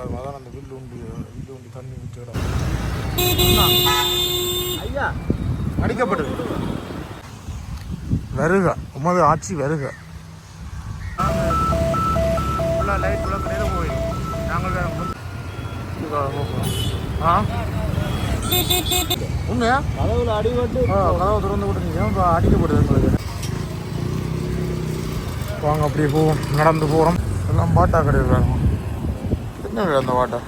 பாருங்க அதான் அந்த வில்லு உண்டி வில்லு உண்டி தண்ணி விட்டு இடம் ஐயா அடிக்கப்பட்டது. வருக உமது ஆட்சி வருக லைட் ஃபுல்லாக கடையில் போயிடும். நாங்கள் வேற ஆ? உண்மையா கதவுல அடிபட்டு கதவை திறந்து விட்டுருங்க இப்போ அடிக்கப்படுது வாங்க அப்படியே போவோம். நடந்து போகிறோம் எல்லாம் பாட்டா வேணும். என்ன அந்த வாட்டர்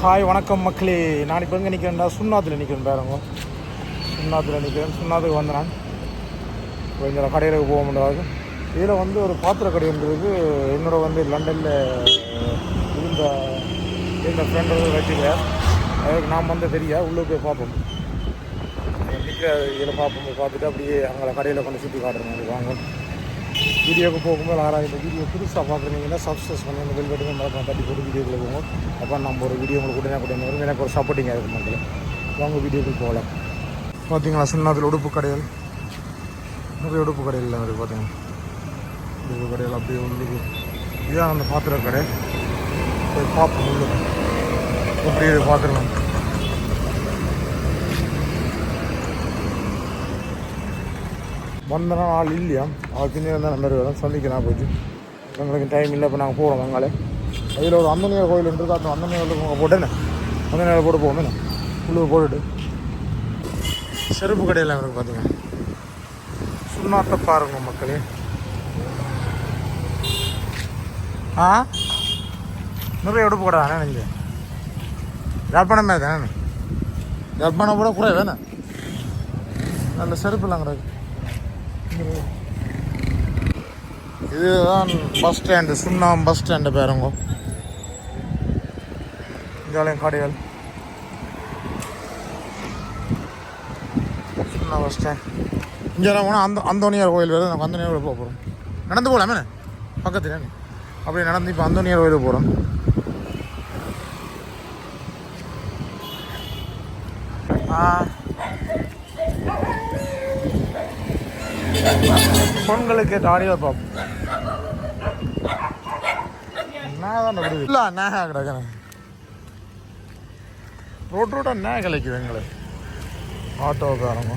ஹாய் வணக்கம் மக்களே. நான் இப்போ எங்கே நிற்கிறேன்டா சுண்ணாத்தில் நிற்கிறேன் பாருங்க. சுண்ணாத்தில் நிற்கிறேன் சுண்ணாத்துக்கு வந்தேன் நான் இந்த கடையில் போக முடியாது இதில் வந்து ஒரு பாத்திர கடை இருந்தது என்னோட வந்து லண்டனில் இருந்த இருந்த ஃப்ரெண்டு வச்சுக்கிறேன் வச்சுக்கிறார் அதுக்கு நாம் வந்து தெரியா உள்ளே போய் பார்ப்போம். நிற்கிற இதில் பார்ப்போம். பார்த்துட்டு அப்படியே அங்கே கடையில் கொண்டு சுற்றி காட்டுறோம் அது வாங்க. வீடியோக்கு போகும்போது ஆறாயிரம் இந்த வீடியோ புதுசாக பார்க்குறீங்கன்னா சப்ஸ்கிரைஸ் பண்ணி அந்த பெல் பட்டன் மறக்காம தட்டி போட்டு வீடியோக்குள்ளே போகும் அப்போ நம்ம ஒரு வீடியோ உங்களுக்கு உடனே உடனே வரும் எனக்கு ஒரு சப்போர்ட்டிங்காக இருக்கும் மக்கள். வாங்க வீடியோக்கு போகலாம். பார்த்தீங்களா சின்னத்தில் உடுப்பு கடைகள்? நிறைய உடுப்பு கடையில் இருக்குது பார்த்தீங்கன்னா உடுப்பு கடையில் அப்படியே உள்ளுக்கு. இதுதான் அந்த பாத்திர கடை. போய் பார்ப்போம் உள்ளுக்கு. அப்படியே பார்த்துருவோம் வந்தனா ஆள் இல்லையா? ஆள் பின்னாடி தான் நம்பர் வரும் சந்திக்கலாம் போச்சு எங்களுக்கு டைம் இல்லை இப்போ நாங்கள் போகிறோம் அங்காலே அதில் ஒரு அந்தனியார் கோயில் இருக்குது அந்த அந்தனியாரில் போட்டேன்னு அந்தனியார் போட்டு போவோம் என்ன? உள்ளூர் போட்டுட்டு. செருப்பு கடையில் இருக்கு பார்த்தீங்க சுண்ணாத்த பாருங்க மக்களே. ஆ? நிறைய எடுப்பு கடை நினைஞ்சேன் நீங்கள் யாழ்ப்பாணமே தானே யாழ்ப்பாணம் கூட கூட வேணே நல்ல செருப்புலாம் கிடக்கு. இதுதான் பஸ் ஸ்டாண்டு சுண்ணாம் பஸ் ஸ்டாண்டு பேருங்க. ஜாலியம் காடிகள். சுண்ணா பஸ் ஸ்டாண்ட் இங்கே போனால் அந்த அந்தோனியார் கோயில் வேறு நாங்கள் அந்தோனியார் கோயில் போக போகிறோம் நடந்து போகலாமே பக்கத்தில் அப்படியே நடந்து இப்போ அந்தோனியார் கோயிலுக்கு போகிறோம் பொண்களுக்கு ஆடியோ பாப் நான் தான் விடுது இல்லை நான் கிடக்கிறேன் ரோட் ரோட்டாக நான் கிடைக்குது எங்களுக்கு ஆட்டோக்காரங்க.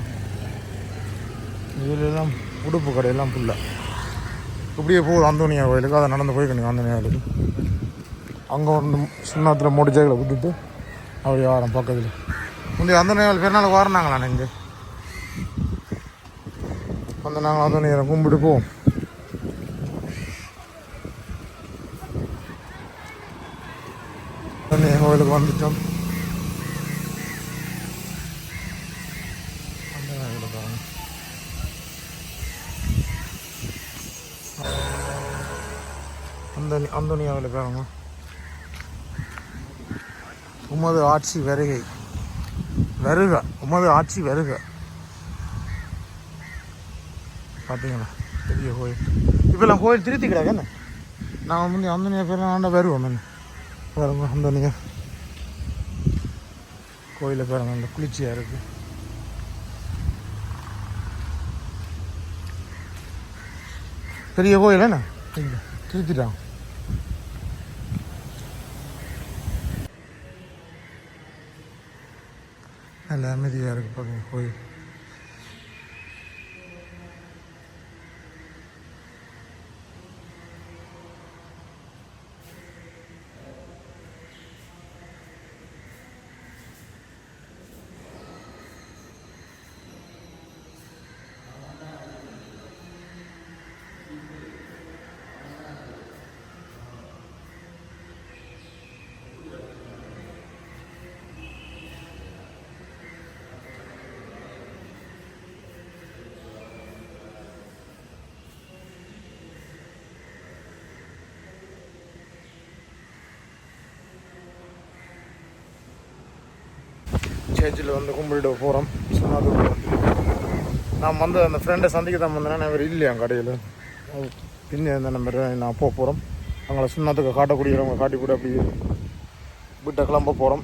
இதுலெல்லாம் உடுப்பு கடையெல்லாம் ஃபுல்லாக இப்படியே போகுது அந்தோனியா கோயிலுக்கு. அதை நடந்து போய்க்கணும் அந்தோனியா கோயிலுக்கு. அங்கே வந்து சுண்ணாத்தில் முடிச்சைகளை விட்டுட்டு அப்படி வாரம் பக்கத்தில். முந்தைய அந்தோனியா கோயில் பெருநாள் வரனாங்களா இங்கே? வந்து நாங்கள் வந்து நேரம் கும்பிட்டு போவோம் உடனே கோயிலுக்கு வந்துட்டோம். அந்த கோயிலுக்கு பாருங்க. அந்தோனியாவில் பாருங்க. உமது ஆட்சி வருகை. வருக உமது ஆட்சி வருக. பார்த்தீங்களா பெரிய கோயில். இப்போல்லாம் கோயில் திருத்தி கிடக்கு என்ன? வந்து முந்தைய அந்தனியா பேர் ஆண்டா வருவோம் என்ன? வருங்க அந்தனியா கோயிலை பாருங்க அந்த குளிர்ச்சியாக இருக்குது பெரிய கோயில் என்ன? திருத்திட்டான் திருத்திட்டாங்க. நல்ல அமைதியாக இருக்குது பாருங்க கோயில். சேர்ச்சில் வந்து கும்பிட்டு போகிறோம் சொன்னது நான் வந்து அந்த ஃப்ரெண்டை சந்திக்க தான் வந்தேன். அவர் இல்லையா கடையில்? பின்னே இருந்த நம்பர் நான் போக போகிறோம் அவங்கள சுண்ணத்துக்கு காட்டக்கூடியவங்க காட்டி கூட அப்படி வீட்டை கிளம்ப போகிறோம்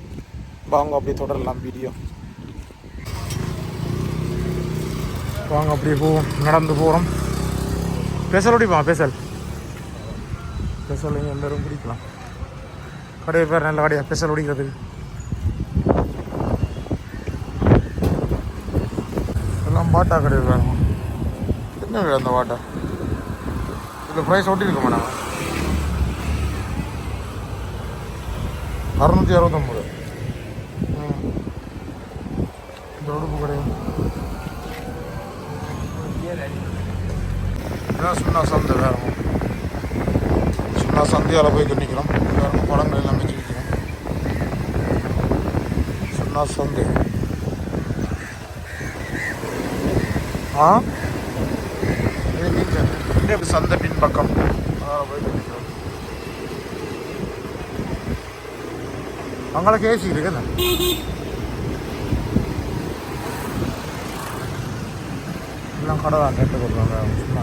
வாங்க அப்படியே தொடரலாம் வீடியோ வாங்க அப்படியே போவோம் நடந்து போகிறோம் பேசல் ஓடிப்பா பேசல். பெசல் எந்த பிடிக்கலாம். கடையை பேர் நல்ல கடையா பேசல் ஓடிக்கிறதுக்கு. எல்லாம் பாட்டா கடை வேணும்? என்ன வேணும் அந்த பாட்டா இதில் ப்ரைஸ் ஒட்டியிருக்க மேடம் அறுநூற்றி அறுபத்தொம்பது. இந்த உடுப்பு கடையும். இதான் சுண்ணா சந்தை வேறு சுண்ணா சந்தையால் போய் நிற்கிறோம் வேறு பழங்கள் எல்லாம் வச்சுக்கிறோம் சுண்ணா சந்தை. ஆ. சந்த நீங்க இந்த சந்தை பின்பக்கம் அதில் போய் ஏசி எல்லாம் கடை தான் கேட்டு கொடுக்குறாங்க. சும்மா.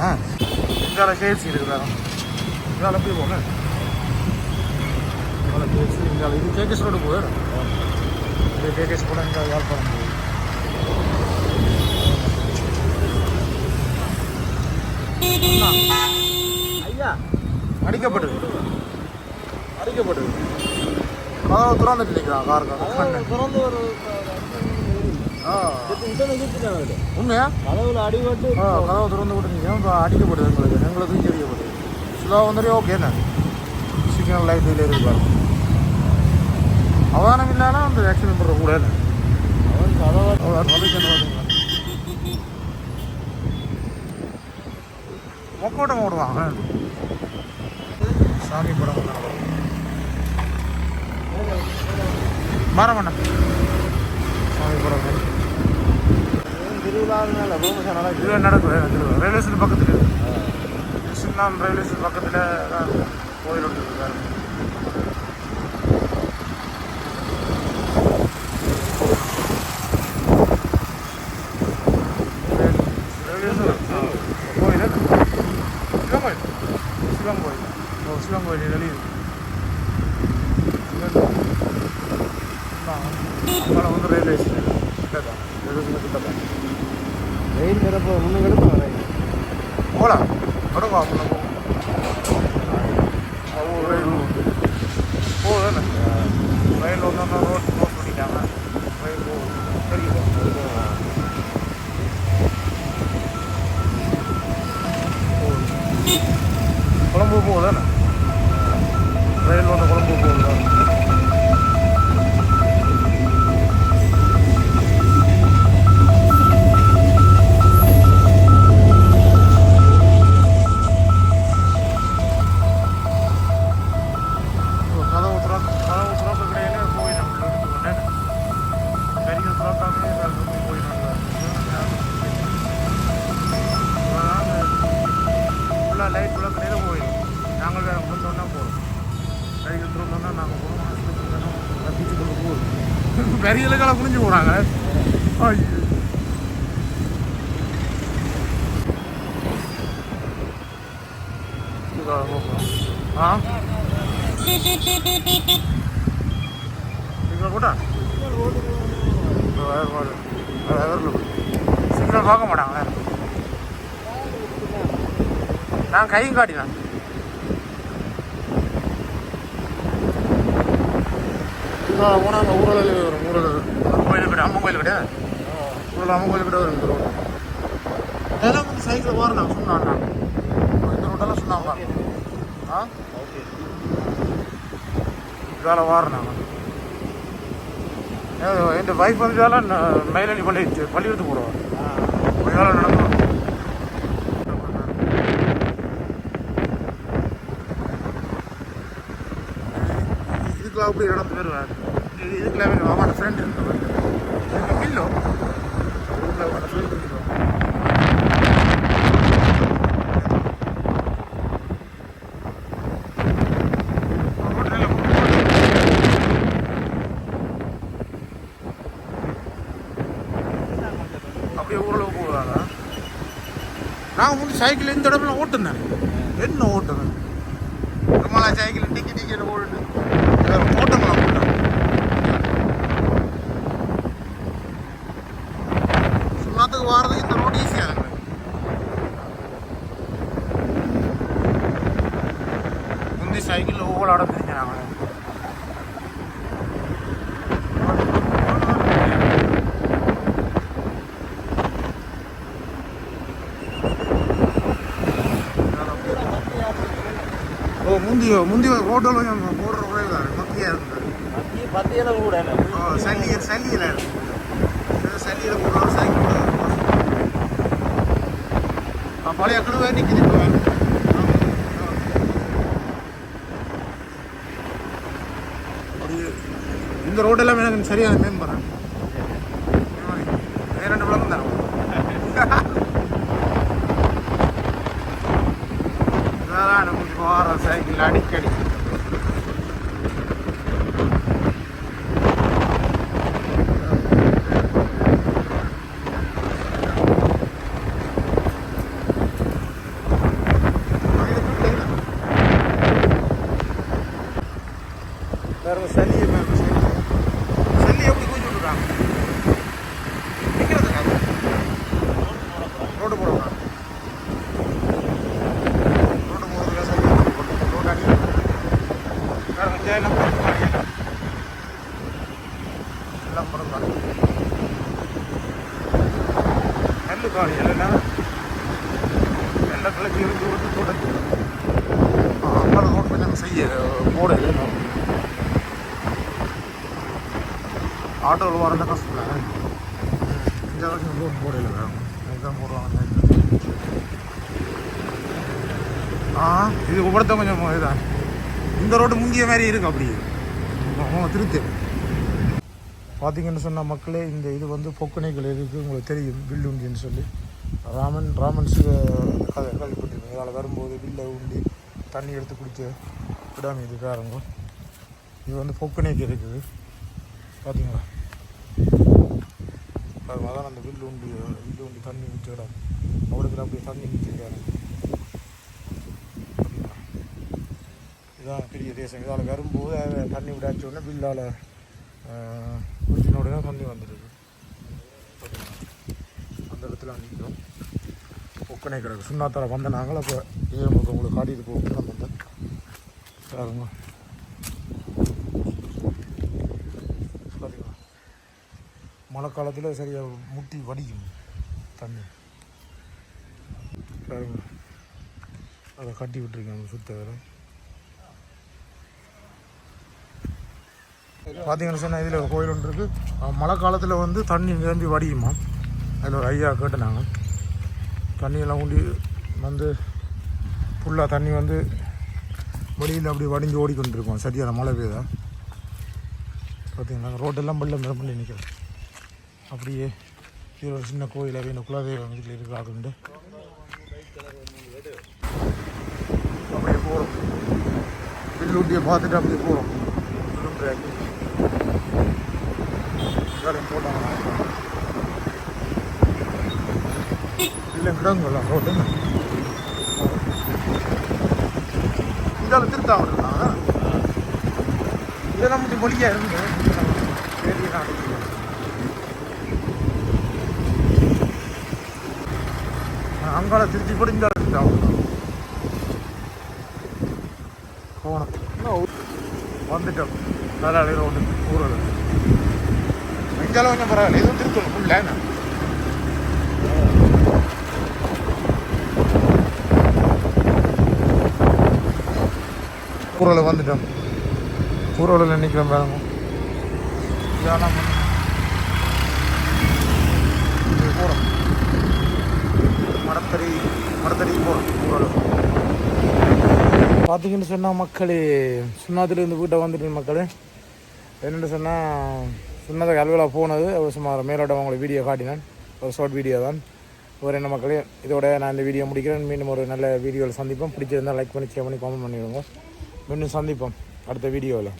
ஆ. இங்கால கேசி இருக்குதா இங்கால போய் போங்க. இங்கால கேசி இங்கால இது கேகேஸ் ரோடு போயிடும் இது கேகேஸ் கூட இங்கே யாழ்ப்பாணம் போகுது. ஐயா அடிக்கப்படுது அடிக்கப்படுது கதவை திறந்துட்டு நிற்கிறான் கார் அதாவது பிறந்து ஒரு ஆ. கதவுல உண்மையா அடிபட்டு கதவை திறந்து விட்டு நிற்கிறோம் இப்போ எங்களுக்கு எங்களுக்கு தூக்கி அடிக்கப்படுது ஸ்லோவாக வந்துட்டு ஓகே என்ன? சிக்னல் லைட் இதில் இருக்கு பாருங்க அவதானம் இல்லாமல் அந்த ஆக்சிடென்ட் பண்ணுற கூட என்ன? அவன் கதவை மொக்கோட்டம் ஓடுவாங்க. சாமி படம் மரம் சாமி படம் திருவிழாவினால நடக்குது? நடக்கும் ரயில்வே ஸ்டேஷன் பக்கத்தில். சின்ன ரயில்வே ஸ்டேஷன் பக்கத்தில் கோயில் ஒன்று இருக்காரு பாருங்க. ரயில்வே ஸ்டேஷன் கோயில் என்ன? சிவன் கோயில் சிவன் கோயில். ஓ சிவன் கோயில் வெளியே அங்கே வந்து ரயில்வே ஸ்டேஷன் கிட்ட தான். ஸ்டேஷன் கிட்ட தான். வெயில் கிடப்ப முன்னு கிடப்ப ரயில் போகலாம் தொடங்க ரயில் போகுது ரயில் ஒன்று ரோட் க்ளோஸ் பண்ணிட்டாங்க. estão borbolando. பெரிய இலக்கால புரிஞ்சு போகிறாங்க ஐயோ ஆ? சிக்னல் போட்டா? சிக்னல் பார்க்க மாட்டாங்க. நான் கையும் காட்டினேன் போனால் அங்கே ஊரில் வரும் ஊரில் கோயில் கிடையாது அம்மன் கோயில் கிடையாது ஊரில் அம்மன் கோயில் கிடையாது இந்த ரோடு. இதெல்லாம் வந்து சைக்கிள் வரணும் சொன்னான் நான் இந்த ரோட்டெல்லாம் சொன்னாங்க ஆ? ஓகே இதால வாரினாங்க என் வைஃப் வந்து இதால மயிலடி பள்ளி பள்ளிக்கூடத்துக்கு போடுவார் இதால நடந்து இதுக்கெல்லாம் அப்படி நடந்து வருவார் இதுக்கெல்லாம் அவன் ஃப்ரெண்ட் இருக்கிறவர் மில்லோ அப்படியே ஊரில் போகிறாங்க நான் வந்து சைக்கிள் இந்த இடத்துல ஓட்டுனேன். என்ன ஓட்டுனேன்? நம்மளா சைக்கிள் டிக்கி டிக்கின்னு ஓட்டு ஓட்டணும். ஓ முந்தி முந்தி ரோட்டில் போடுற குறைவு தான் மக்கியாக இருந்தது சல்லி சல்லியில் சல்லியில் போடுறோம் சைக்கிள் பழைய கழுவை நிற்கிது இப்போ. இந்த ரோடெல்லாம் எனக்கு சரியான மேம்படுறேன் வேற சளி மேம் சளி. எப்படி கொஞ்சம் விட்டுறாங்க நிற்கிறதுக்காக ரோடு போடுறாங்க ரோடு போடுறதுல சளி? ரோடு அடி வேற சேலம் எல்லாம் போடுறாங்க நெல் காலி இல்லைன்னா நெல்லை கிளப்பி இருந்து கொடுத்து தோட்டத்து அப்புறம் ரோடு கொஞ்சம் செய்ய போடல ஆட்டோவில் வரத கஷ்டம் இந்த ரோடு போடல தான் போடுவாங்க. ஆ இது ஒவ்வொருத்த கொஞ்சம் இதுதான் இந்த ரோடு முந்திய மாதிரி இருக்கு அப்படி. திருத்து. பார்த்தீங்கன்னு சொன்ன மக்களே இந்த இது வந்து பொக்கணைகள் இருக்குது உங்களுக்கு தெரியும் வில் உண்டின்னு சொல்லி. ராமன் ராமன் சிவ கதை இதால் வரும்போது வில்லை உண்டி தண்ணி எடுத்து குடிக்க விடாமல் இதுக்காரங்க. இது வந்து பொக்கணைக்கு இருக்குது. பார்த்தீங்களா பாருங்க அதான் அந்த வில்லு உண்டி வில்லு உண்டி தண்ணி ஊற்றி இடம் அவருக்கு அப்படியே தண்ணி ஊற்றிருக்காரு இதுதான் இதான் பெரிய தேசம். இதால் வரும்போது தண்ணி விடாச்ச உடனே வில்லால் உடனே தண்ணி வந்துடுது. அந்த இடத்துல நிற்கிறோம் ஒக்கனை கிடக்கு. சுண்ணாத்தால வந்த நாங்கள் அப்போ ஏழு உங்களுக்கு காட்டிட்டு போட்டு நம்ம வந்தேன் பாருங்க பார்த்தீங்களா மழை காலத்தில் சரியாக முட்டி வடிக்கும் தண்ணி. அதை கட்டி விட்டுருக்காங்க சுத்த வேறு. பார்த்தீங்கன்னு சொன்னால் இதில் ஒரு கோயில் ஒன்று இருக்குது மழை காலத்தில் வந்து தண்ணி நிரம்பி வடியுமா? அதில் ஒரு ஐயா கேட்டுனாங்க. தண்ணியெல்லாம் ஊண்டி வந்து ஃபுல்லாக தண்ணி வந்து வெளியில் அப்படி வடிஞ்சு ஓடிக்கொண்டிருக்கோம். சரியான மழை பெய்யுதா பார்த்தீங்கன்னா ரோட்டெல்லாம் வெள்ளம் நிரம்பி நிற்கிறோம் அப்படியே இது ஒரு சின்ன கோயில் அப்படியே குலதெய்வம் இதில் இருக்கிறாருண்டு அப்படியே போகிறோம் பில்லூட்டியை பார்த்துட்டு அப்படியே போகிறோம் போட்டாங்க. இல்லை கிடங்குங்களா ரோட்டு இதால் திருத்தாம இருக்காங்க இதை மொழியாக இருந்து? பெரிய நாடு அங்கால திருச்சி கூட இந்த திருத்தாம போனோம் வந்துட்டோம். தலாளி ரோடு ஊரில் எங்கெல்லாம் கொஞ்சம் பரவாயில்ல. எதுவும் திருத்தணும். ஃபுல்லாக ஊரில் வந்துட்டோம். ஊரில் நிற்கிறோம் பாருங்க. தியானம் பண்ணி இப்படி போகிறோம் மரத்தடி மடத்தறிக்கு போகிறோம் ஊரில் பார்த்தீங்கன்னு சொன்னால் மக்களே சுண்ணாத்துலேருந்து வீட்டை வந்துட்டு மக்கள். என்னென்னு சொன்னால் சுண்ணாத கல்வியில் போனது ஒரு சுமார் மேலோட்டம் உங்களுக்கு வீடியோ காட்டினேன் ஒரு ஷார்ட் வீடியோ தான். ஒரு என்ன மக்களே இதோட நான் இந்த வீடியோ முடிக்கிறேன். மீண்டும் ஒரு நல்ல வீடியோவில் சந்திப்போம். பிடிச்சிருந்தால் லைக் பண்ணி ஷேர் பண்ணி காமெண்ட் பண்ணிவிடுங்க மீண்டும் சந்திப்போம். அடுத்த வீடியோவில்